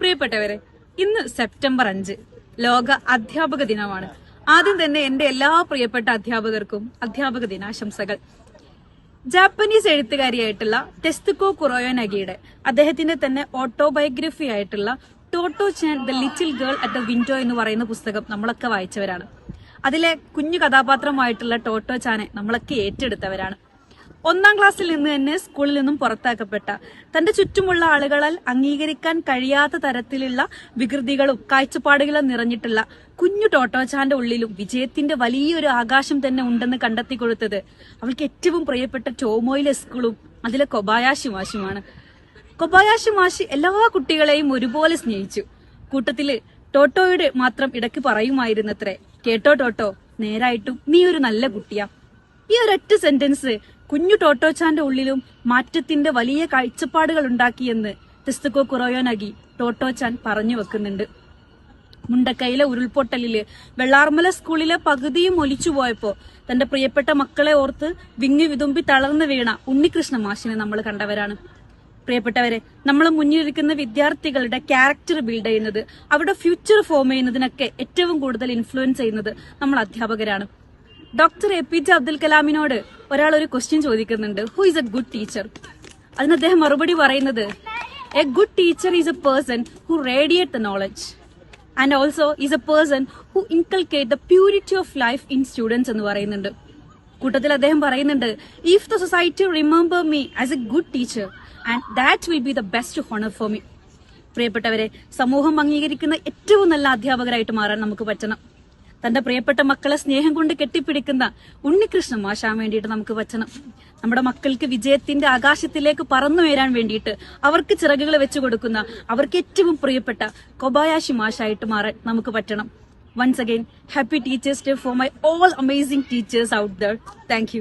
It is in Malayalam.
പ്രിയപ്പെട്ടവരെ ഇന്ന് സെപ്റ്റംബർ അഞ്ച്. ലോക അധ്യാപക ദിനമാണ്. ആദ്യം തന്നെ എന്റെ എല്ലാ പ്രിയപ്പെട്ട അധ്യാപകർക്കും അധ്യാപക ദിനാശംസകൾ. ജാപ്പനീസ് എഴുത്തുകാരിയായിട്ടുള്ള ടെസ്തുക്കോ കുറോയോ നഗിയുടെ അദ്ദേഹത്തിന്റെ തന്നെ ഓട്ടോബയോഗ്രഫി ആയിട്ടുള്ള Totto Chan the little girl at the window എന്ന് പറയുന്ന പുസ്തകം നമ്മളൊക്കെ വായിച്ചവരാണ്. അതിലെ കുഞ്ഞു കഥാപാത്രമായിട്ടുള്ള ടോട്ടോ ചാനെ നമ്മളൊക്കെ ഏറ്റെടുത്തവരാണ്. ഒന്നാം ക്ലാസ്സിൽ നിന്ന് തന്നെ സ്കൂളിൽ നിന്നും പുറത്താക്കപ്പെട്ട തന്റെ ചുറ്റുമുള്ള ആളുകളാൽ അംഗീകരിക്കാൻ കഴിയാത്ത തരത്തിലുള്ള വികൃതികളും കാഴ്ചപ്പാടുകളും നിറഞ്ഞിട്ടുള്ള കുഞ്ഞു ടോട്ടോച്ചാന്റെ ഉള്ളിലും വിജയത്തിന്റെ വലിയൊരു ആകാശം തന്നെ ഉണ്ടെന്ന് കണ്ടെത്തി കൊടുത്തത് അവൾക്ക് ഏറ്റവും പ്രിയപ്പെട്ട ടോമോയിലെ സ്കൂളും അതിലെ കൊബായാശി മാഷുമാണ് കൊബായാശി മാഷി എല്ലാ കുട്ടികളെയും ഒരുപോലെ സ്നേഹിച്ചു. കൂട്ടത്തിൽ ടോട്ടോയുടെ മാത്രം ഇടയ്ക്ക് പറയുമായിരുന്നത്രേ കേട്ടോ ടോട്ടോ നേരായിട്ടും നീ ഒരു നല്ല കുട്ടിയാ. ഈ ഒരൊറ്റ സെന്റൻസ് കുഞ്ഞു ടോട്ടോച്ചാന്റെ ഉള്ളിലും മാറ്റത്തിന്റെ വലിയ കാഴ്ചപ്പാടുകൾ ഉണ്ടാക്കിയെന്ന് തെസ്തുക്കോ കുറോയോ നഗി ടോട്ടോച്ചാൻ പറഞ്ഞു വെക്കുന്നുണ്ട്. മുണ്ടക്കൈയിലെ ഉരുൾപൊട്ടലിൽ വെള്ളാർമല സ്കൂളിലെ പകുതിയും ഒലിച്ചു പോയപ്പോ തന്റെ പ്രിയപ്പെട്ട മക്കളെ ഓർത്ത് വിങ്ങി വിതുമ്പി തളർന്നു വീണ ഉണ്ണികൃഷ്ണ മാഷിനെ നമ്മൾ കണ്ടവരാണ്. പ്രിയപ്പെട്ടവരെ നമ്മൾ മുന്നിലിരിക്കുന്ന വിദ്യാർത്ഥികളുടെ ക്യാരക്ടർ ബിൽഡ് ചെയ്യുന്നത് അവരുടെ ഫ്യൂച്ചർ ഫോം ചെയ്യുന്നതിനൊക്കെ ഏറ്റവും കൂടുതൽ ഇൻഫ്ലുവൻസ് ചെയ്യുന്നത് നമ്മൾ അധ്യാപകരാണ്. Doctor A P J Abdul കലാമിനോട് ഒരാൾ ഒരു ക്വസ്റ്റ്യൻ ചോദിക്കുന്നുണ്ട്. Who is a good teacher അതിന് അദ്ദേഹം മറുപടി പറയുന്നത് a good teacher is a person who radiate the knowledge and also is a person who inculcate the purity of life in students എന്ന് പറയുന്നുണ്ട്. കൂട്ടത്തിൽ അദ്ദേഹം പറയുന്നുണ്ട് if the society remember me as a good teacher and that will be the best honour for me പ്രിയപ്പെട്ടവരെ സമൂഹം അംഗീകരിക്കുന്ന ഏറ്റവും നല്ല അധ്യാപകരായിട്ട് മാറാൻ നമുക്ക് പറ്റണം. തന്റെ പ്രിയപ്പെട്ട മക്കളെ സ്നേഹം കൊണ്ട് കെട്ടിപ്പിടിക്കുന്ന ഉണ്ണികൃഷ്ണൻ മാഷാൻ വേണ്ടിയിട്ട് നമുക്ക് പറ്റണം നമ്മുടെ മക്കൾക്ക് വിജയത്തിന്റെ ആകാശത്തിലേക്ക് പറന്നു വരാൻ വേണ്ടിയിട്ട് അവർക്ക് ചിറകുകൾ വെച്ചു കൊടുക്കുന്ന അവർക്ക് ഏറ്റവും പ്രിയപ്പെട്ട കൊബായാശി മാഷായിട്ട് മാറാൻ നമുക്ക് പറ്റണം. Once again happy teachers day for my all amazing teachers out there thank